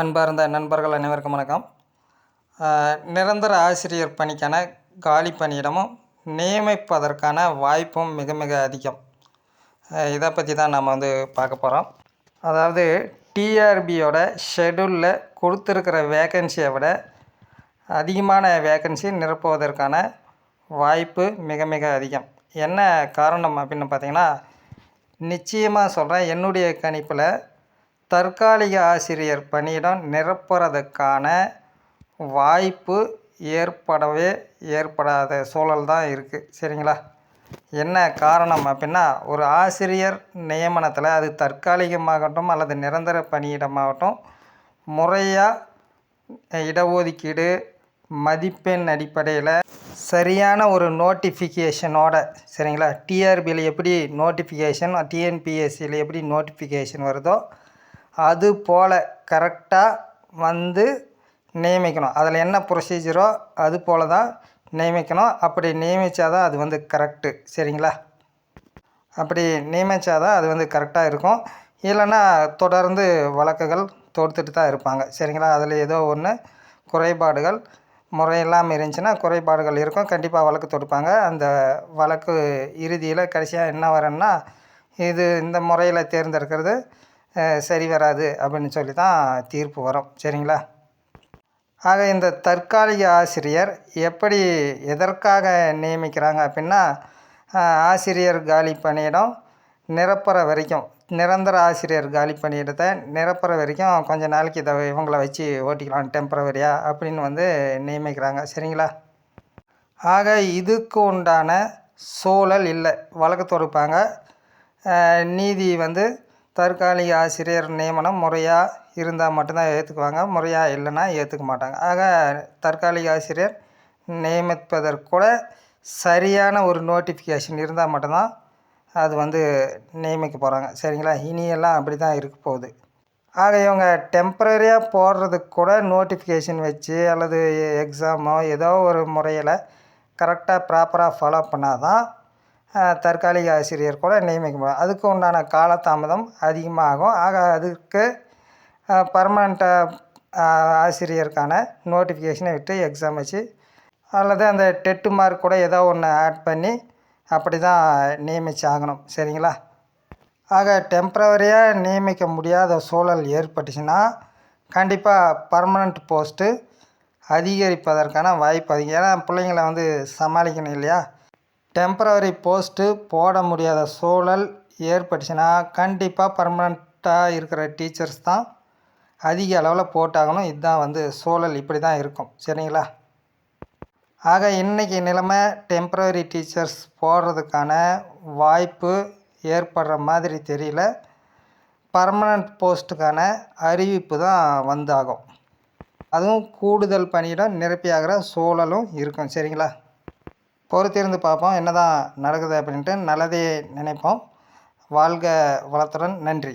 அன்பார்ந்த நண்பர்கள் அனைவருக்கும் வணக்கம். நிரந்தர ஆசிரியர் பணிக்கான காலி பணியிடமும் நியமிப்பதற்கான வாய்ப்பும் மிக மிக அதிகம். இதை பற்றி தான் நம்ம வந்து பார்க்க போகிறோம் அதாவது டிஆர்பியோட ஷெடியூலில் கொடுத்துருக்கிற வேக்கன்சியை விட அதிகமான வேக்கன்சி நிரப்புவதற்கான வாய்ப்பு மிக மிக அதிகம். என்ன காரணம் அப்படின்னு பார்த்தீங்கன்னா நிச்சயமாக சொல்கிறேன் என்னுடைய கணிப்பில் தற்காலிக ஆசிரியர் பணியிடம் நிரப்புறதுக்கான வாய்ப்பு ஏற்படவே ஏற்படாத சூழல் தான் இருக்குது சரிங்களா? என்ன காரணம் அப்படின்னா ஒரு ஆசிரியர் நியமனத்தில் அது தற்காலிகமாகட்டும் அல்லது நிரந்தர பணியிடமாகட்டும் முறையாக இடஒதுக்கீடு மதிப்பெண் அடிப்படையில் சரியான ஒரு நோட்டிஃபிகேஷனோட சரிங்களா? டிஆர்பியில் எப்படி நோட்டிஃபிகேஷன் டிஎன்பிஎஸ்சியில் எப்படி நோட்டிஃபிகேஷன் வருதோ அது போல் கரெக்டாக வந்து நியமிக்கணும். அதில் என்ன ப்ரொசீஜரோ அது போல் தான் நியமிக்கணும். அப்படி நியமித்தா தான் அது வந்து கரெக்டு சரிங்களா? அப்படி நியமித்தா தான் அது வந்து கரெக்டாக இருக்கும். இல்லைன்னா தொடர்ந்து வழக்குகள் தொடுத்துட்டு தான் இருப்பாங்க சரிங்களா? அதில் ஏதோ ஒன்று குறைபாடுகள் முறையில்லாமல் இருந்துச்சுன்னா குறைபாடுகள் இருக்கும். கண்டிப்பாக வழக்கு தொடுப்பாங்க. அந்த வழக்கு இறுதியில் கடைசியாக என்ன வரேன்னா இது இந்த முறையில் தேர்ந்தெடுக்கிறது சரி வராது அப்படின்னு சொல்லி தான் தீர்ப்பு வரும். சரிங்களா? ஆக இந்த தற்காலிக ஆசிரியர் எப்படி எதற்காக நியமிக்கிறாங்க அப்படின்னா ஆசிரியர் காலி பணியிடம் நிரப்புற வரைக்கும் நிரந்தர ஆசிரியர் காலி பணியிடத்தை நிரப்புற வரைக்கும் கொஞ்ச நாளைக்கு இதை இவங்களை வச்சு ஓட்டிக்கலாம் டெம்பரவரியாக அப்படின்னு வந்து நியமிக்கிறாங்க. சரிங்களா? ஆக இதுக்கு உண்டான சூழல் இல்லை. வழக்கு தொடுப்பாங்க. நீதி வந்து தற்காலிக ஆசிரியர் நியமனம் முறையாக இருந்தால் மட்டும்தான் ஏற்றுக்குவாங்க முறையாக இல்லைன்னா ஏற்றுக்க மாட்டாங்க. ஆக தற்காலிக ஆசிரியர் நியமிப்பதற்கூட சரியான ஒரு நோட்டிஃபிகேஷன் இருந்தால் மட்டும்தான் அது வந்து நியமிக்க போகிறாங்க சரிங்களா? இனியெல்லாம் அப்படி தான் இருக்க போகுது. ஆக இவங்க டெம்ப்ரரியாக போடுறதுக்கு கூட நோட்டிஃபிகேஷன் வச்சு அல்லது எக்ஸாமோ ஏதோ ஒரு முறையில் கரெக்டாக ப்ராப்பராக ஃபாலோ பண்ணால் தான் தற்காலிக ஆசிரியர் கூட நியமிக்க முடியும் அதுக்கு உண்டான காலதாமதம் அதிகமாகும். ஆக அதுக்கு பர்மனண்ட்டாக ஆசிரியருக்கான நோட்டிஃபிகேஷனை விட்டு எக்ஸாம் வச்சு அல்லது அந்த டெட்டு மார்க் கூட ஏதோ ஒன்று ஆட் பண்ணி அப்படி தான் நியமிச்சாகணும். ஆகணும் சரிங்களா? ஆக டெம்ப்ரவரியாக நியமிக்க முடியாத சூழல் ஏற்பட்டுச்சுன்னா கண்டிப்பாக பர்மனண்ட் போஸ்ட்டு அதிகரிப்பதற்கான வாய்ப்பு அதிகம். ஏன்னா பிள்ளைங்கள வந்து சமாளிக்கணும் இல்லையா? டெம்பரவரி போஸ்ட்டு போட முடியாத சூழல் ஏற்பட்டுச்சுன்னா கண்டிப்பாக பர்மனண்ட்டாக இருக்கிற டீச்சர்ஸ் தான் அதிக அளவில் போட்டாகணும். இதுதான் வந்து சூழல் இப்படி தான் இருக்கும். சரிங்களா? ஆக இன்றைக்கி நிலைமை டெம்ப்ரவரி டீச்சர்ஸ் போடுறதுக்கான வாய்ப்பு ஏற்படுற மாதிரி தெரியல. பர்மனண்ட் போஸ்ட்டுக்கான அறிவிப்பு தான் வந்தாகும். அதுவும் கூடுதல் பணியிடம் நிரப்பியாகிற சூழலும் இருக்கும். சரிங்களா? பொறுத்திருந்து பார்ப்போம் என்ன தான் நடக்குது அப்படின்ட்டு நல்லதே நினைப்போம். வாழ்க வளத்துடன். நன்றி.